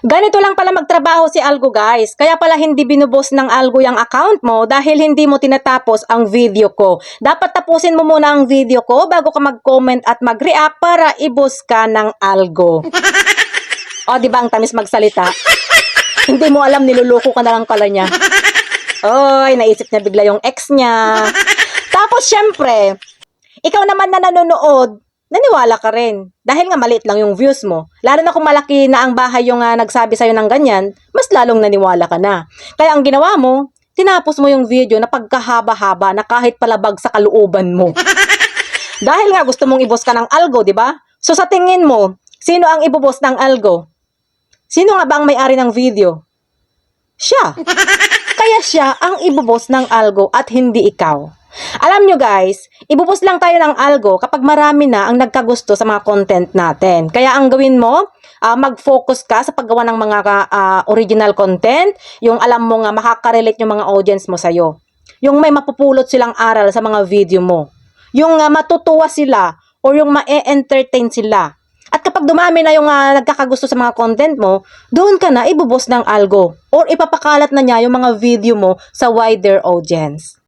Ganito lang pala magtrabaho si Algo guys. Kaya pala hindi binubos ng Algo yung account mo dahil hindi mo tinatapos ang video ko. Dapat tapusin mo muna ang video ko bago ka mag-comment at mag-react para ibos ka ng Algo. o, di ba ang tamis magsalita? hindi mo alam, niluloko ka na lang pala niya. Oy, naisip niya bigla yung ex niya. Tapos, syempre, ikaw naman na nanonood, naniwala ka rin. Dahil nga maliit lang yung views mo. Lalo na kung malaki na ang bahay yung ah, nagsabi sa'yo ng ganyan, mas lalong naniwala ka na. Kaya ang ginawa mo, tinapos mo yung video na pagkahaba-haba na kahit palabag sa kalooban mo. Dahil nga gusto mong ibos ka ng algo, di ba? So sa tingin mo, sino ang ibubos ng algo? Sino nga ba ang may-ari ng video? Siya. Kaya siya ang ibubos ng algo at hindi ikaw. Alam nyo guys, ibubos lang tayo ng algo kapag marami na ang nagkagusto sa mga content natin. Kaya ang gawin mo, ah, mag-focus ka sa paggawa ng mga ah, original content, yung alam mo nga makaka-relate yung mga audience mo sa'yo. Yung may mapupulot silang aral sa mga video mo. Yung ah, matutuwa sila or yung ma-entertain sila. At kapag dumami na yung ah, nagkakagusto sa mga content mo, doon ka na ibubos ng algo or ipapakalat na niya yung mga video mo sa wider audience.